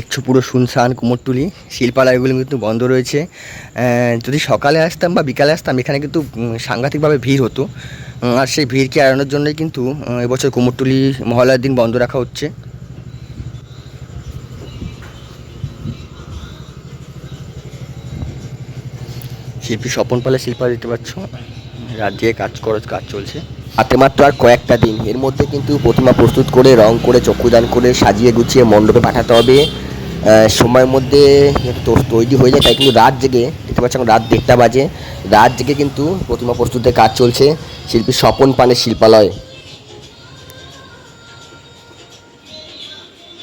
দেখছ পুরো শুনশান কুমোরটুলি, শিল্পালয়গুলো কিন্তু বন্ধ রয়েছে। যদি সকালে আসতাম বা বিকালে আসতাম, এখানে কিন্তু সাংঘাতিকভাবে ভিড় হতো। আর সেই ভিড়কে এড়ানোর জন্যই কিন্তু এবছর কুমোরটুলি মহলার দিন বন্ধ রাখা হচ্ছে। শিল্পী স্বপন পালের শিল্পা দিতে পারছ রাজ্যে কাজ খরচ কাজ চলছে। হাতে মাত্র আর কয়েকটা দিন। এর মধ্যে কিন্তু প্রতিমা প্রস্তুত করে, রং করে, চক্ষুদান করে সাজিয়ে গুছিয়ে মণ্ডপে পাঠাতে হবে। সময়ের মধ্যে তৈরি হয়ে যায় তাই কিন্তু রাত জেগে দেখতে পাচ্ছি এখন রাত দেড়টা বাজে। রাত জেগে কিন্তু প্রতিমা প্রস্তুতের কাজ চলছে শিল্পী স্বপন পানের শিল্পালয়।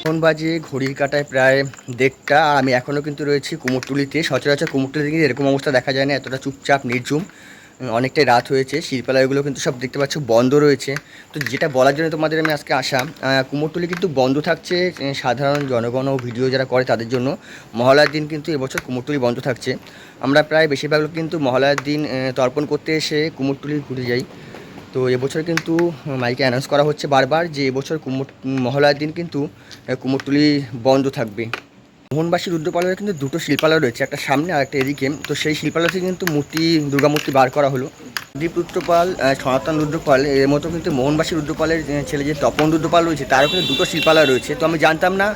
এখন বাজে ঘড়ির কাটায় প্রায় দেড়টা আর আমি এখনও কিন্তু রয়েছি কুমোরটুলিতে। সচরাচর কুমোরটুলিতে কিন্তু এরকম অবস্থা দেখা যায় না এতটা চুপচাপ নির্ঝুম। উম, অনেকটাই রাত হয়েছে, শিল্পালয়গুলো কিন্তু সব দেখতে পাচ্ছ বন্ধ রয়েছে। তো যেটা বলার জন্য তোমাদের আমি আজকে আসা কুমোরটুলি কিন্তু বন্ধ থাকছে সাধারণ জনগণ ও ভিডিও যারা করে তাদের জন্য। মহালয়ার দিন কিন্তু এবছর কুমোরটুলি বন্ধ থাকছে। আমরা প্রায় বেশিরভাগ লোক কিন্তু মহালয়ার দিন তর্পণ করতে এসে কুমোরটুলি ঘুরে যাই। তো এবছর কিন্তু মাইকে অ্যানাউন্স করা হচ্ছে বারবার যে এবছর কুমোর, মহলার দিন কিন্তু কুমোরটুলি বন্ধ থাকবে। মোহনবাসী রুদ্রপালয়ের কিন্তু দুটো শিল্পালয় রয়েছে, একটা সামনে আর একটা এদিকে। তো সেই শিল্পালয় থেকে কিন্তু মূর্তি দুর্গা মূর্তি বার করা হলো। দীপ রুদ্রপাল সনাতন রুদ্রপাল, এর মতো কিন্তু মোহনবাসী রুদ্রপালের ছেলে যে তপন রুদ্রপাল রয়েছে, তারও কিন্তু দুটো শিল্পালয় রয়েছে। তো আমি জানতাম না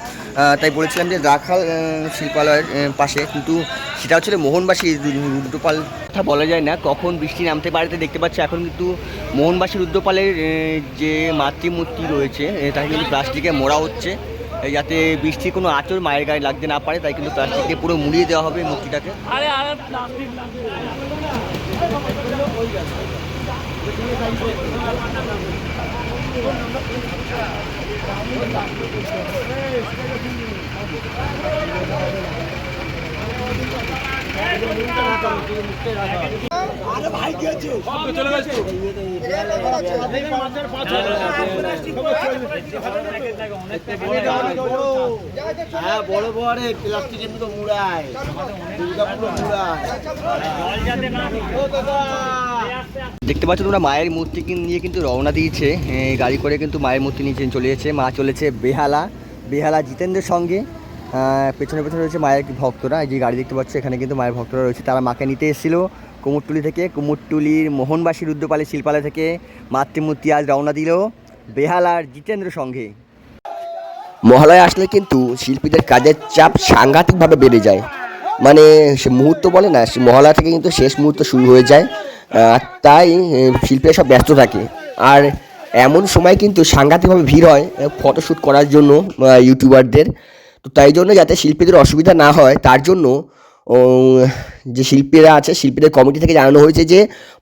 তাই বলেছিলাম যে রাখাল শিল্পালয়ের পাশে। কিন্তু সেটা হচ্ছে মোহনবাসী রুদ্রপাল কথা বলা যায় না, কখন বৃষ্টি নামতে পারে দেখতে পাচ্ছি। এখন কিন্তু মোহনবাসী রুদ্রপালের যে মাতৃমূর্তি রয়েছে তাকে কিন্তু প্লাস্টিকে মোড়া হচ্ছে। যাতে বৃষ্টির কোনো আঁচড় মায়ের গায়ে লাগতে না পারে, তাই কিন্তু প্লাস্টিক দিয়ে পুরো মুড়িয়ে দেওয়া হবে মূর্তিটাকে। দেখতে পাচ্ছ তোমরা মায়ের মূর্তি নিয়ে কিন্তু রওনা দিয়েছে। গাড়ি করে কিন্তু মায়ের মূর্তি নিয়ে চলে যাচ্ছে মা চলেছে বেহালা। বেহালা জিতেন্দ্রের সঙ্গে। পেছনে পেছনে রয়েছে মায়ের ভক্তরা, এই যে গাড়ি দেখতে পাচ্ছ, এখানে কিন্তু মায়ের ভক্তরা রয়েছে। তারা মাকে নিতে এসেছিল কুমোরটুলি থেকে। কুমোরটুলির মোহনবাসী রুদ্রপালের শিল্পালয় থেকে মাতৃমূর্তি আজ রওনা দিল বেহালার জিতেন্দ্র সঙ্গে। মহালয়া আসলে কিন্তু শিল্পীদের কাজের চাপ সাংঘাতিকভাবে বেড়ে যায়। মানে সে মুহূর্ত বলে না, সে মহালয়া থেকে কিন্তু শেষ মুহূর্ত শুরু হয়ে যায়। তাই শিল্পীরা সব ব্যস্ত থাকে। আর এমন সময় কিন্তু সাংঘাতিকভাবে ভিড় হয় ফটোশ্যুট করার জন্য ইউটিউবারদের। তো তাই জন্য যাতে শিল্পীদের অসুবিধা না হয়, তার জন্য যে শিল্পীরা আছে, শিল্পীদের কমিটি থেকে জানানো হয়েছে যে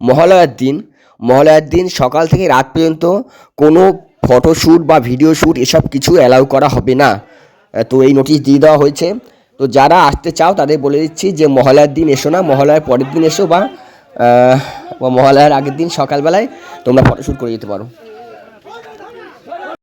মহালয়ার দিন মহালয়ার দিন সকাল থেকে রাত পর্যন্ত কোনো ফটোশ্যুট বা ভিডিও শ্যুট এসব কিছু অ্যালাউ করা হবে না। তো এই নোটিশ দিয়ে দেওয়া হয়েছে। তো যারা আসতে চাও, তাদের বলে দিচ্ছি যে মহালয়ার দিন এসো না, মহালয়ার পরের দিন এসো বা মহালয়ার আগের দিন সকালবেলায় তোমরা ফটোশ্যুট করে যেতে পারো।